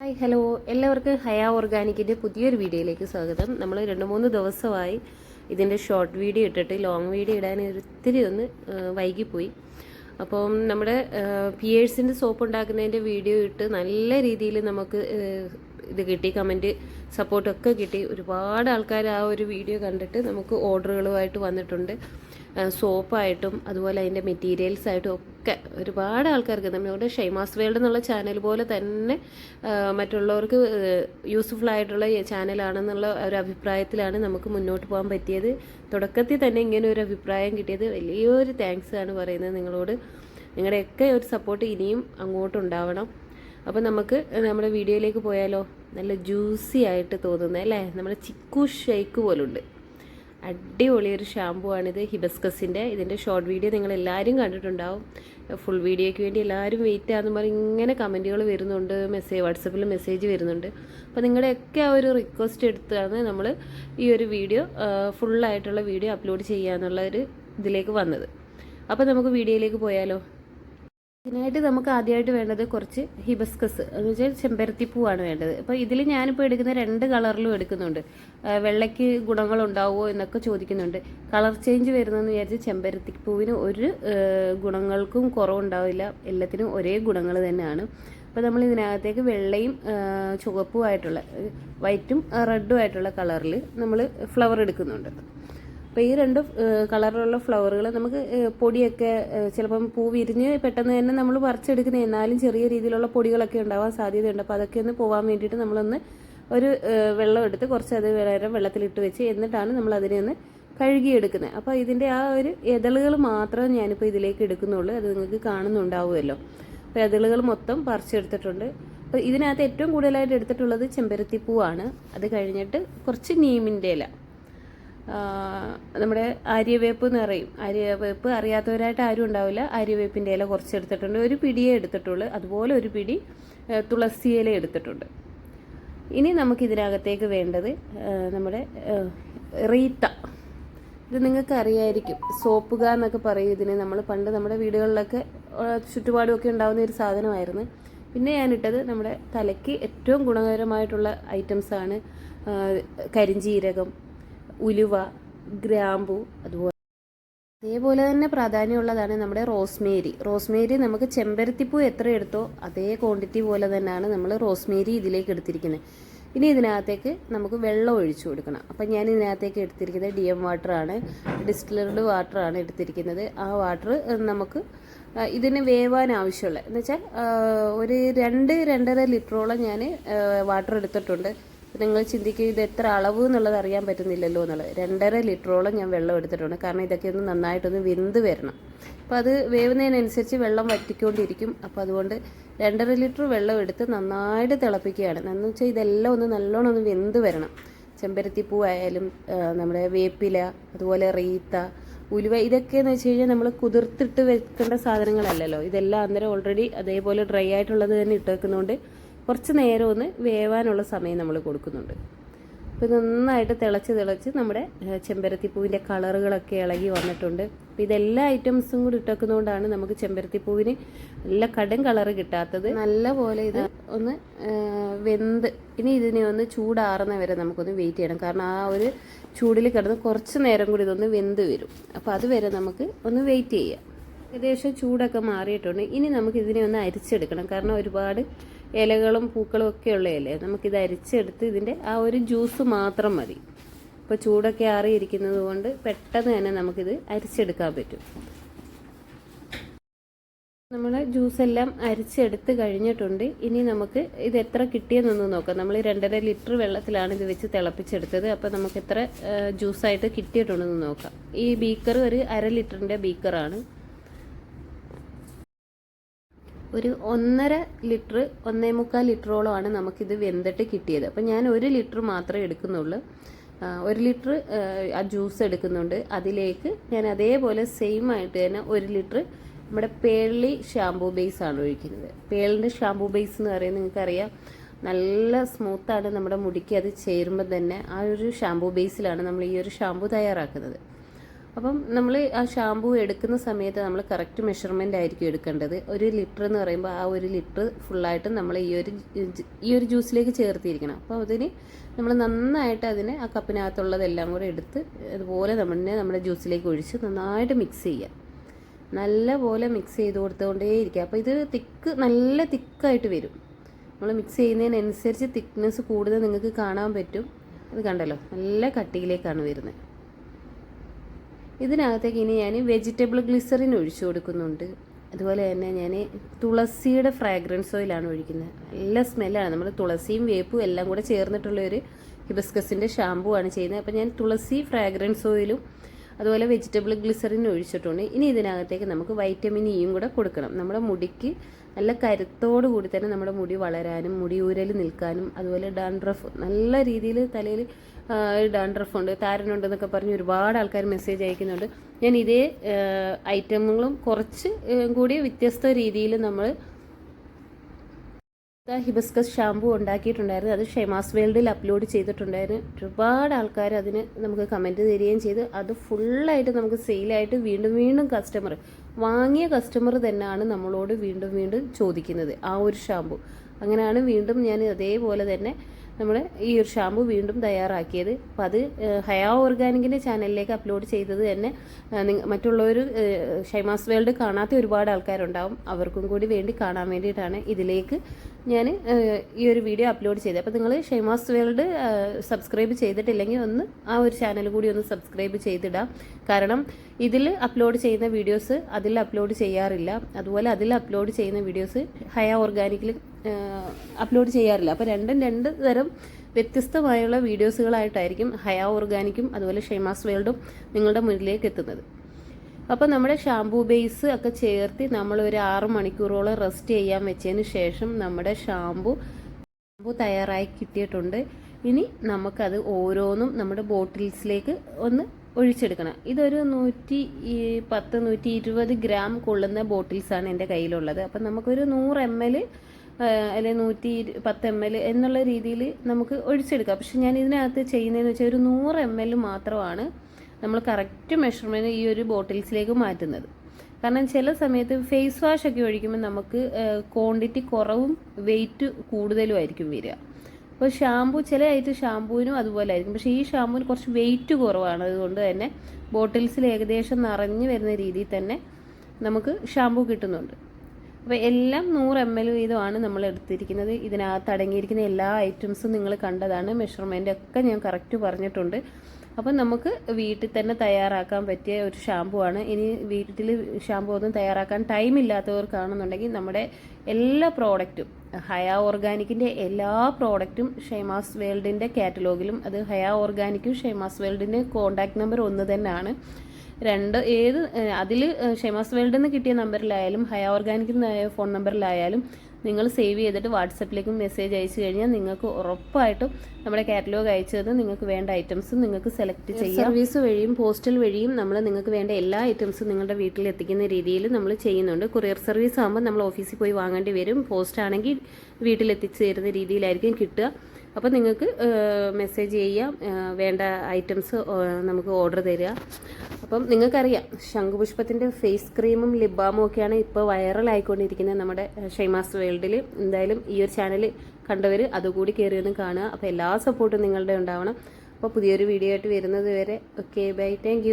Hi hello. എല്ലാവർക്കും ഹയ ഓർഗാനിക്കിന്റെ പുതിയൊരു വീഡിയോയിലേക്ക് സ്വാഗതം. നമ്മൾ രണ്ട് മൂന്ന് ദിവസമായി ഇതിന്റെ ഷോർട്ട് വീഡിയോ ഇട്ടിട്ട് ലോങ് വീഡിയോ ഇടാൻ ഒത്തിരി ഒന്ന് വൈകിപ്പോയി. അപ്പം നമ്മുടെ പിയേഴ്സിന്റെ സോപ്പ് ഉണ്ടാക്കുന്നതിന്റെ വീഡിയോ ഇട്ട് നല്ല രീതിയിൽ നമുക്ക് ഇത് കിട്ടി കമന്റ് സപ്പോർട്ടൊക്കെ കിട്ടി. ഒരുപാട് ആൾക്കാർ ആ ഒരു വീഡിയോ കണ്ടിട്ട് നമുക്ക് ഓർഡറുകളുമായിട്ട് വന്നിട്ടുണ്ട്. സോപ്പായിട്ടും അതുപോലെ അതിന്റെ മെറ്റീരിയൽസ് ആയിട്ടും ഒക്കെ ഒരുപാട് ആൾക്കാർക്ക് നമ്മുടെ ഷൈമാസ് വേൾഡ് എന്നുള്ള ചാനൽ പോലെ തന്നെ മറ്റുള്ളവർക്ക് യൂസ്ഫുൾ ആയിട്ടുള്ള ചാനലാണെന്നുള്ള ഒരു അഭിപ്രായത്തിലാണ് നമുക്ക് മുന്നോട്ട് പോകാൻ പറ്റിയത്. തുടക്കത്തിൽ തന്നെ ഇങ്ങനെ ഒരു അഭിപ്രായം കിട്ടിയത്. വലിയൊരു താങ്ക്സ് ആണ് പറയുന്നത് നിങ്ങളോട്. നിങ്ങളുടെയൊക്കെ ഒരു സപ്പോർട്ട് ഇനിയും അങ്ങോട്ടുണ്ടാവണം. അപ്പോൾ നമുക്ക് നമ്മുടെ വീഡിയോയിലേക്ക് പോയാലോ? നല്ല ജ്യൂസി ആയിട്ട് തോന്നുന്നത് അല്ലേ? നമ്മുടെ ചിക്കു ഷേക്ക് പോലുണ്ട്. അടിപൊളി ഒരു ഷാമ്പു ആണിത് ഹിബസ്കസിന്റെ ഇതിന്റെ ഷോർട്ട് വീഡിയോ നിങ്ങൾ എല്ലാവരും കണ്ടിട്ടുണ്ടാവും ഫുൾ വീഡിയോയ്ക്ക് വേണ്ടി എല്ലാവരും വെയിറ്റ് ആണെന്ന് പറഞ്ഞ് ഇങ്ങനെ കമന്റുകൾ വരുന്നുണ്ട് മെസ്സേജ് വാട്സപ്പിൽ മെസ്സേജ് വരുന്നുണ്ട്. അപ്പോൾ നിങ്ങളുടെയൊക്കെ ആ ഒരു റിക്വസ്റ്റ് എടുത്താണ് നമ്മൾ ഈ ഒരു വീഡിയോ ഫുള്ളായിട്ടുള്ള വീഡിയോ അപ്ലോഡ് ചെയ്യാന്നുള്ള ഒരു ഇതിലേക്ക് വന്നത്. അപ്പോൾ നമുക്ക് വീഡിയോയിലേക്ക് പോയാലോ? ഇതിനായിട്ട് നമുക്ക് ആദ്യമായിട്ട് വേണ്ടത് കുറച്ച് ഹിബസ്കസ് എന്ന് വെച്ചാൽ ചെമ്പരത്തിപ്പൂവാണ് വേണ്ടത്. അപ്പോൾ ഇതിൽ ഞാനിപ്പോൾ എടുക്കുന്ന രണ്ട് കളറിലും എടുക്കുന്നുണ്ട്. വെള്ളയ്ക്ക് ഗുണങ്ങളുണ്ടാവുമോ എന്നൊക്കെ ചോദിക്കുന്നുണ്ട്. കളർ ചേഞ്ച് വരുന്നതെന്ന് വിചാരിച്ച് ചെമ്പരത്തിപ്പൂവിന് ഒരു ഗുണങ്ങൾക്കും കുറവുണ്ടാവില്ല. എല്ലാത്തിനും ഒരേ ഗുണങ്ങൾ തന്നെയാണ്. അപ്പോൾ നമ്മൾ ഇതിനകത്തേക്ക് വെള്ളയും ചുവപ്പുമായിട്ടുള്ള വൈറ്റും റെഡും ആയിട്ടുള്ള കളറിൽ നമ്മൾ ഫ്ലവർ എടുക്കുന്നുണ്ട്. അപ്പോൾ ഈ രണ്ട് കളറിലുള്ള ഫ്ലവറുകൾ നമുക്ക് പൊടിയൊക്കെ ചിലപ്പം പൂ വിരിഞ്ഞ് പെട്ടെന്ന് തന്നെ നമ്മൾ പറിച്ചെടുക്കുന്ന എന്നാലും ചെറിയ രീതിയിലുള്ള പൊടികളൊക്കെ ഉണ്ടാവാൻ സാധ്യതയുണ്ട്. അപ്പോൾ അതൊക്കെ ഒന്ന് പോകാൻ വേണ്ടിയിട്ട് നമ്മളൊന്ന് ഒരു വെള്ളം എടുത്ത് കുറച്ച് അത് നേരം വെള്ളത്തിലിട്ട് വെച്ച് എന്നിട്ടാണ് നമ്മൾ അതിനെ ഒന്ന് കഴുകിയെടുക്കുന്നത്. അപ്പോൾ ഇതിന്റെ ആ ഒരു എതളുകൾ മാത്രമേ ഞാനിപ്പോൾ ഇതിലേക്ക് എടുക്കുന്നുള്ളൂ. അത് നിങ്ങൾക്ക് കാണുന്നുണ്ടാവുമല്ലോ. അപ്പോൾ എതളുകൾ മൊത്തം പറിച്ചെടുത്തിട്ടുണ്ട്. അപ്പോൾ ഇതിനകത്ത് ഏറ്റവും കൂടുതലായിട്ട് എടുത്തിട്ടുള്ളത് ചെമ്പരത്തിപ്പൂവാണ്. അത് കഴിഞ്ഞിട്ട് കുറച്ച് നീമിന്റെ ഇല. നമ്മുടെ ആര്യവേപ്പ് എന്ന് പറയും. ആര്യവേപ്പ് അറിയാത്തവരായിട്ട് ആരും ഉണ്ടാവില്ല. ആര്യവേപ്പിന്റെ ഇല കുറച്ച് എടുത്തിട്ടുണ്ട് ഒരു പിടിയേ എടുത്തിട്ടുള്ളൂ. അതുപോലെ ഒരു പിടി തുളസി ഇല എടുത്തിട്ടുണ്ട്. ഇനി നമുക്ക് ഇതിനകത്തേക്ക് വേണ്ടത് നമ്മുടെ റീത്ത. ഇത് നിങ്ങൾക്ക് അറിയായിരിക്കും സോപ്പുക എന്നൊക്കെ പറയും ഇതിന്. നമ്മൾ പണ്ട് നമ്മുടെ വീടുകളിലൊക്കെ ചുറ്റുപാടുമൊക്കെ ഉണ്ടാകുന്ന ഒരു സാധനമായിരുന്നു. പിന്നെ ഞാനിട്ടത് നമ്മുടെ തലയ്ക്ക് ഏറ്റവും ഗുണകരമായിട്ടുള്ള ഐറ്റംസാണ് കരിഞ്ജീരകം ഉലുവ ഗ്രാമ്പു അതുപോലെ അതേപോലെ തന്നെ പ്രാധാന്യമുള്ളതാണ് നമ്മുടെ റോസ്മേരി. റോസ്മേരി നമുക്ക് ചെമ്പരത്തിപ്പൂ എത്ര എടുത്തോ അതേ ക്വാണ്ടിറ്റി പോലെ തന്നെയാണ് നമ്മൾ റോസ്മേരി ഇതിലേക്ക് എടുത്തിരിക്കുന്നത്. ഇനി ഇതിനകത്തേക്ക് നമുക്ക് വെള്ളം ഒഴിച്ചു കൊടുക്കണം. അപ്പം ഞാൻ ഇതിനകത്തേക്ക് എടുത്തിരിക്കുന്നത് ഡി എം വാട്ടറാണ് ഡിസ്റ്റിലർഡ് വാട്ടറാണ് എടുത്തിരിക്കുന്നത്. ആ വാട്ടർ നമുക്ക് ഇതിന് വേവാൻ ആവശ്യമുള്ള എന്ന് വെച്ചാൽ ഒരു രണ്ട് രണ്ടര ലിറ്ററോളം ഞാൻ വാട്ടർ എടുത്തിട്ടുണ്ട്. നിങ്ങൾ ചിന്തിക്കുക ഇത് എത്ര അളവ് എന്നുള്ളത് അറിയാൻ പറ്റുന്നില്ലല്ലോ എന്നുള്ളത്. രണ്ടര ലിറ്ററോളം ഞാൻ വെള്ളം എടുത്തിട്ടുണ്ട്. കാരണം ഇതൊക്കെ ഒന്ന് നന്നായിട്ടൊന്ന് വെന്ത് വരണം. അപ്പോൾ അത് വേവുന്നതിനനുസരിച്ച് വെള്ളം വറ്റിക്കൊണ്ടിരിക്കും. അപ്പോൾ അതുകൊണ്ട് രണ്ടര ലിറ്റർ വെള്ളം എടുത്ത് നന്നായിട്ട് തിളപ്പിക്കുകയാണ്. എന്ന് വെച്ചാൽ ഇതെല്ലാം ഒന്ന് നല്ലോണം ഒന്ന് വെന്ത് വരണം. ചെമ്പരത്തിപ്പൂ ആയാലും നമ്മുടെ വേപ്പില അതുപോലെ റീത്ത ഉലുവ ഇതൊക്കെയെന്ന് വെച്ച് കഴിഞ്ഞാൽ നമ്മൾ കുതിർത്തിട്ട് വെക്കേണ്ട സാധനങ്ങളല്ലല്ലോ. ഇതെല്ലാം അന്നേരം ഓൾറെഡി അതേപോലെ ഡ്രൈ ആയിട്ടുള്ളത് തന്നെ ഇട്ട് വെക്കുന്നതുകൊണ്ട് കുറച്ച് നേരം ഒന്ന് വേവാനുള്ള സമയം നമ്മൾ കൊടുക്കുന്നുണ്ട്. അപ്പോൾ നന്നായിട്ട് തിളച്ച് തിളച്ച് നമ്മുടെ ചെമ്പരത്തിപ്പൂവിന്റെ കളറുകളൊക്കെ ഇളകി വന്നിട്ടുണ്ട്. അപ്പോൾ ഇതെല്ലാ ഐറ്റംസും കൂടി ഇട്ടേക്കുന്നതുകൊണ്ടാണ് നമുക്ക് ചെമ്പരത്തിപ്പൂവിന് നല്ല കടും കളറ് കിട്ടാത്തത്. നല്ല പോലെ ഇത് ഒന്ന് വെന്ത്. ഇനി ഇതിനെ ഒന്ന് ചൂടാറുന്ന വരെ നമുക്കൊന്ന് വെയിറ്റ് ചെയ്യണം. കാരണം ആ ഒരു ചൂടിൽ കിടന്ന് കുറച്ച് നേരം കൂടി ഇതൊന്ന് വെന്ത് വരും. അപ്പോൾ അതുവരെ നമുക്ക് ഒന്ന് വെയിറ്റ് ചെയ്യാം. ഏകദേശം ചൂടൊക്കെ മാറിയിട്ടുണ്ട്. ഇനി നമുക്ക് ഇതിനെ ഒന്ന് അരിച്ചെടുക്കണം. കാരണം ഒരുപാട് ഇലകളും പൂക്കളും ഒക്കെ ഉള്ളതല്ലേ? നമുക്കിത് അരിച്ചെടുത്ത് ഇതിന്റെ ആ ഒരു ജ്യൂസ് മാത്രം മതി. ഇപ്പോൾ ചൂടൊക്കെ ആറിയിരിക്കുന്നത് കൊണ്ട് പെട്ടെന്ന് തന്നെ നമുക്കിത് അരിച്ചെടുക്കാൻ പറ്റും. നമ്മൾ ജ്യൂസ് എല്ലാം അരിച്ചെടുത്ത് കഴിഞ്ഞിട്ടുണ്ട്. ഇനി നമുക്ക് ഇത് എത്ര കിട്ടിയെന്നൊന്ന് നോക്കാം. നമ്മൾ രണ്ടര ലിറ്റർ വെള്ളത്തിലാണ് ഇത് വെച്ച് തിളപ്പിച്ചെടുത്തത്. അപ്പോൾ നമുക്ക് എത്ര ജ്യൂസായിട്ട് കിട്ടിയിട്ടുണ്ടെന്ന് നോക്കാം. ഈ ബീക്കർ ഒരു അര ലിറ്ററിന്റെ ബീക്കറാണ് ഒരു ഒന്നര ലിറ്റർ ഒന്നേ മുക്കാൽ ലിറ്ററോളമാണ് നമുക്കിത് വെന്തിട്ട് കിട്ടിയത്. അപ്പം ഞാൻ ഒരു ലിറ്റർ മാത്രമേ എടുക്കുന്നുള്ളൂ. ഒരു ലിറ്റർ ആ ജ്യൂസ് എടുക്കുന്നുണ്ട്. അതിലേക്ക് ഞാൻ അതേപോലെ സെയിം ആയിട്ട് തന്നെ ഒരു ലിറ്റർ നമ്മുടെ പേളി ഷാംപൂ ബേസ് ആണ് ഒഴിക്കുന്നത്. പേളിന്റെ ഷാംപൂ ബേസ് എന്ന് പറയുന്നത് നിങ്ങൾക്കറിയാം നല്ല സ്മൂത്താണ് നമ്മുടെ മുടിക്ക് അത് ചേരുമ്പോൾ തന്നെ ആ ഒരു ഷാംപൂ ബേസിലാണ് നമ്മൾ ഈ ഒരു ഷാംപൂ തയ്യാറാക്കുന്നത്. അപ്പം നമ്മൾ ആ ഷാമ്പൂ എടുക്കുന്ന സമയത്ത് നമ്മൾ കറക്റ്റ് മെഷർമെന്റ് ആയിരിക്കും എടുക്കേണ്ടത്. ഒരു ലിറ്റർ എന്ന് പറയുമ്പോൾ ആ ഒരു ലിറ്റർ ഫുള്ളായിട്ട് നമ്മൾ ഈ ഒരു ഈ ഒരു ജ്യൂസിലേക്ക് ചേർത്തിരിക്കണം. അപ്പോൾ അതിന് നമ്മൾ നന്നായിട്ട് അതിനെ ആ കപ്പിനകത്തുള്ളതെല്ലാം കൂടെ എടുത്ത് അതുപോലെ നമ്മളെ നമ്മുടെ ജ്യൂസിലേക്ക് ഒഴിച്ച് നന്നായിട്ട് മിക്സ് ചെയ്യുക നല്ല പോലെ മിക്സ് ചെയ്ത് കൊടുത്തുകൊണ്ടേ ഇരിക്കുക അപ്പോൾ ഇത് തിക്ക് നല്ല തിക്കായിട്ട് വരും. നമ്മൾ മിക്സ് ചെയ്യുന്നതിനനുസരിച്ച് തിക്നെസ് കൂടുതൽ നിങ്ങൾക്ക് കാണാൻ പറ്റും. അത് കണ്ടല്ലോ? നല്ല കട്ടിയിലേക്കാണ് വരുന്നത്. ഇതിനകത്തേക്ക് ഇനി ഞാൻ വെജിറ്റബിൾ ഗ്ലിസറിൻ ഒഴിച്ചു കൊടുക്കുന്നുണ്ട്. അതുപോലെ തന്നെ ഞാൻ തുളസിയുടെ ഫ്രാഗ്രൻസ് ഓയിലാണ് ഒഴിക്കുന്നത്. നല്ല സ്മെല്ലാണ് നമ്മൾ തുളസിയും വേപ്പും എല്ലാം കൂടെ ചേർന്നിട്ടുള്ള ഒരു ഹിബസ്കസിന്റെ ഷാമ്പു ആണ് ചെയ്യുന്നത്. അപ്പോൾ ഞാൻ തുളസി ഫ്രാഗ്രൻസ് ഓയിലും അതുപോലെ വെജിറ്റബിൾ ഗ്ലിസറിൻ ഒഴിച്ചിട്ടുണ്ട്. ഇനി ഇതിനകത്തേക്ക് നമുക്ക് വൈറ്റമിൻ ഇയും കൂടെ കൊടുക്കണം. നമ്മുടെ മുടിക്ക് നല്ല കരുത്തോടു കൂടി തന്നെ നമ്മുടെ മുടി വളരാനും മുടി ഊരൽ നിൽക്കാനും അതുപോലെ ഡാൻഡ്രഫ് നല്ല രീതിയിൽ തലയിൽ ഡാൻഡ്രഫ് ഉണ്ട് താരനുണ്ടെന്നൊക്കെ പറഞ്ഞ് ഒരുപാട് ആൾക്കാർ മെസ്സേജ് അയക്കുന്നുണ്ട്. ഞാൻ ഇതേ ഐറ്റമുകളും കുറച്ച് കൂടി വ്യത്യസ്ത രീതിയിൽ നമ്മൾ ഹിബസ്കസ് ഷാമ്പു ഉണ്ടാക്കിയിട്ടുണ്ടായിരുന്നു. അത് ഷെമാസ് വേൾഡിൽ അപ്ലോഡ് ചെയ്തിട്ടുണ്ടായിരുന്നു. ഒരുപാട് ആൾക്കാർ അതിന് നമുക്ക് കമന്റ് തരികയും ചെയ്ത്. അത് ഫുള്ളായിട്ട് നമുക്ക് സെയിലായിട്ട് വീണ്ടും വീണ്ടും കസ്റ്റമർ വാങ്ങിയ കസ്റ്റമർ തന്നെയാണ് നമ്മളോട് വീണ്ടും വീണ്ടും ചോദിക്കുന്നത്. ആ ഒരു ഷാമ്പു അങ്ങനെയാണ് വീണ്ടും ഞാൻ അതേപോലെ തന്നെ നമ്മൾ ഈ ഒരു ഷാമ്പു വീണ്ടും തയ്യാറാക്കിയത്. അപ്പം അത് ഹയാ ഓർഗാനിക്കിന്റെ ചാനലിലേക്ക് അപ്ലോഡ് ചെയ്തത് തന്നെ മറ്റുള്ളവർ ഷൈമാസ് വേൾഡ് കാണാത്ത ഒരുപാട് ആൾക്കാരുണ്ടാവും. അവർക്കും കൂടി വേണ്ടി കാണാൻ വേണ്ടിയിട്ടാണ് ഇതിലേക്ക് ഞാൻ ഈ ഒരു വീഡിയോ അപ്ലോഡ് ചെയ്തത് അപ്പോൾ നിങ്ങൾ ഷെയ്മാസ് വേൾഡ് സബ്സ്ക്രൈബ് ചെയ്തിട്ടില്ലെങ്കിൽ ഒന്ന് ആ ഒരു ചാനൽ കൂടി ഒന്ന് സബ്സ്ക്രൈബ് ചെയ്തിടാം. കാരണം ഇതിൽ അപ്ലോഡ് ചെയ്യുന്ന വീഡിയോസ് അതിൽ അപ്ലോഡ് ചെയ്യാറില്ല. അതുപോലെ അതിൽ അപ്ലോഡ് ചെയ്യുന്ന വീഡിയോസ് ഹയ ഓർഗാനിക്കിൽ അപ്ലോഡ് ചെയ്യാറില്ല. അപ്പോൾ രണ്ടും രണ്ട് തരം വ്യത്യസ്തമായുള്ള വീഡിയോസുകളായിട്ടായിരിക്കും ഹയ ഓർഗാനിക്കും അതുപോലെ ഷെയ്മാസ് വേൾഡും നിങ്ങളുടെ മുന്നിലേക്ക് എത്തുന്നത്. അപ്പോൾ നമ്മുടെ ഷാംപൂ ബേസ് ഒക്കെ ചേർത്ത് നമ്മൾ ഒരു ആറ് മണിക്കൂറോളം റെസ്റ്റ് ചെയ്യാൻ വെച്ചതിന് ശേഷം നമ്മുടെ ഷാംപൂ ഷാംപൂ തയ്യാറായി കിട്ടിയിട്ടുണ്ട്. ഇനി നമുക്കത് ഓരോന്നും നമ്മുടെ ബോട്ടിൽസിലേക്ക് ഒന്ന് ഒഴിച്ചെടുക്കണം. ഇതൊരു നൂറ്റി പത്ത് നൂറ്റി ഇരുപത് ഗ്രാം കൊള്ളുന്ന ബോട്ടിൽസാണ് എന്റെ കയ്യിലുള്ളത്. അപ്പം നമുക്കൊരു നൂറ് എം എൽ അല്ലെങ്കിൽ നൂറ്റി പത്ത് എം എൽ എന്നുള്ള രീതിയിൽ നമുക്ക് ഒഴിച്ചെടുക്കാം. പക്ഷെ ഞാൻ ഇതിനകത്ത് ചെയ്യുന്നതെന്ന് വെച്ചാൽ ഒരു നൂറ് എം എൽ മാത്രമാണ് നമ്മൾ കറക്റ്റ് മെഷർമെന്റ് ഈ ഒരു ബോട്ടിൽസിലേക്ക് മാറ്റുന്നത്. കാരണം ചില സമയത്ത് ഫേസ് വാഷ് ഒക്കെ ഒഴിക്കുമ്പോൾ നമുക്ക് ക്വാണ്ടിറ്റി കുറവും വെയിറ്റ് കൂടുതലും ആയിരിക്കും വരിക. അപ്പോൾ ഷാമ്പു ചില ഐറ്റം ഷാമ്പുവിനും അതുപോലെ ആയിരിക്കും. പക്ഷേ ഈ ഷാമ്പുവിന് കുറച്ച് വെയിറ്റ് കുറവാണ്. അതുകൊണ്ട് തന്നെ ബോട്ടിൽസിൽ ഏകദേശം നിറഞ്ഞു വരുന്ന രീതിയിൽ തന്നെ നമുക്ക് ഷാമ്പു കിട്ടുന്നുണ്ട്. അപ്പോൾ എല്ലാം നൂറ് എം എൽ വീതമാണ് നമ്മൾ എടുത്തിരിക്കുന്നത്. ഇതിനകത്ത് അടങ്ങിയിരിക്കുന്ന എല്ലാ ഐറ്റംസും നിങ്ങൾ കണ്ടതാണ്. മെഷർമെന്റ് ഒക്കെ ഞാൻ കറക്റ്റ് പറഞ്ഞിട്ടുണ്ട്. അപ്പം നമുക്ക് വീട്ടിൽ തന്നെ തയ്യാറാക്കാൻ പറ്റിയ ഒരു ഷാമ്പു ആണ്. ഇനി വീട്ടിൽ ഷാമ്പു ഒന്നും തയ്യാറാക്കാൻ ടൈം ഇല്ലാത്തവർക്കാണെന്നുണ്ടെങ്കിൽ നമ്മുടെ എല്ലാ പ്രോഡക്റ്റും ഹയ ഓർഗാനിക്കിന്റെ എല്ലാ പ്രോഡക്റ്റും ഷെയ്മാസ് വേൾഡിന്റെ കാറ്റലോഗിലും അത് ഹയ ഓർഗാനിക്കും ഷെയ്മാസ് വേൾഡിന്റെ കോൺടാക്ട് നമ്പർ ഒന്ന് തന്നെയാണ്. രണ്ട് ഏത് അതിൽ ഷെയ്മാസ് വേൾഡിൽ നിന്ന് കിട്ടിയ നമ്പറിലായാലും ഹയ ഓർഗാനിക്കിൽ ഫോൺ നമ്പറിലായാലും നിങ്ങൾ സേവ് ചെയ്തിട്ട് വാട്സപ്പിലേക്ക് മെസ്സേജ് അയച്ചു കഴിഞ്ഞാൽ നിങ്ങൾക്ക് ഉറപ്പായിട്ടും നമ്മുടെ കാറ്റലോഗ് അയച്ചത് നിങ്ങൾക്ക് വേണ്ട ഐറ്റംസ് നിങ്ങൾക്ക് സെലക്ട് ചെയ്യാം. സർവീസ് വഴിയും പോസ്റ്റൽ വഴിയും നമ്മൾ നിങ്ങൾക്ക് വേണ്ട എല്ലാ ഐറ്റംസും നിങ്ങളുടെ വീട്ടിൽ എത്തിക്കുന്ന രീതിയിൽ നമ്മൾ ചെയ്യുന്നുണ്ട്. കൊറിയർ സർവീസ് ആകുമ്പോൾ നമ്മൾ ഓഫീസിൽ പോയി വാങ്ങേണ്ടി വരും. പോസ്റ്റ് ആണെങ്കിൽ വീട്ടിൽ എത്തിച്ചു തരുന്ന രീതിയിലായിരിക്കും കിട്ടുക. അപ്പോൾ നിങ്ങൾക്ക് മെസ്സേജ് ചെയ്യാം. വേണ്ട ഐറ്റംസ് നമുക്ക് ഓർഡർ തരിക. അപ്പം നിങ്ങൾക്കറിയാം ശംഖുപുഷ്പത്തിന്റെ ഫേസ് ക്രീമും ലിപ് ബാമും ഒക്കെയാണ് ഇപ്പോൾ വൈറൽ ആയിക്കൊണ്ടിരിക്കുന്നത് നമ്മുടെ ഷൈമാസ് വേൾഡിൽ എന്തായാലും ഈ ഒരു ചാനൽ കണ്ടവർ അതുകൂടി കയറി ഒന്ന് കാണുക. അപ്പോൾ എല്ലാ സപ്പോർട്ടും നിങ്ങളുടെ ഉണ്ടാവണം. അപ്പോൾ പുതിയൊരു വീഡിയോ ആയിട്ട് വരുന്നത് വരെ. Okay bye thank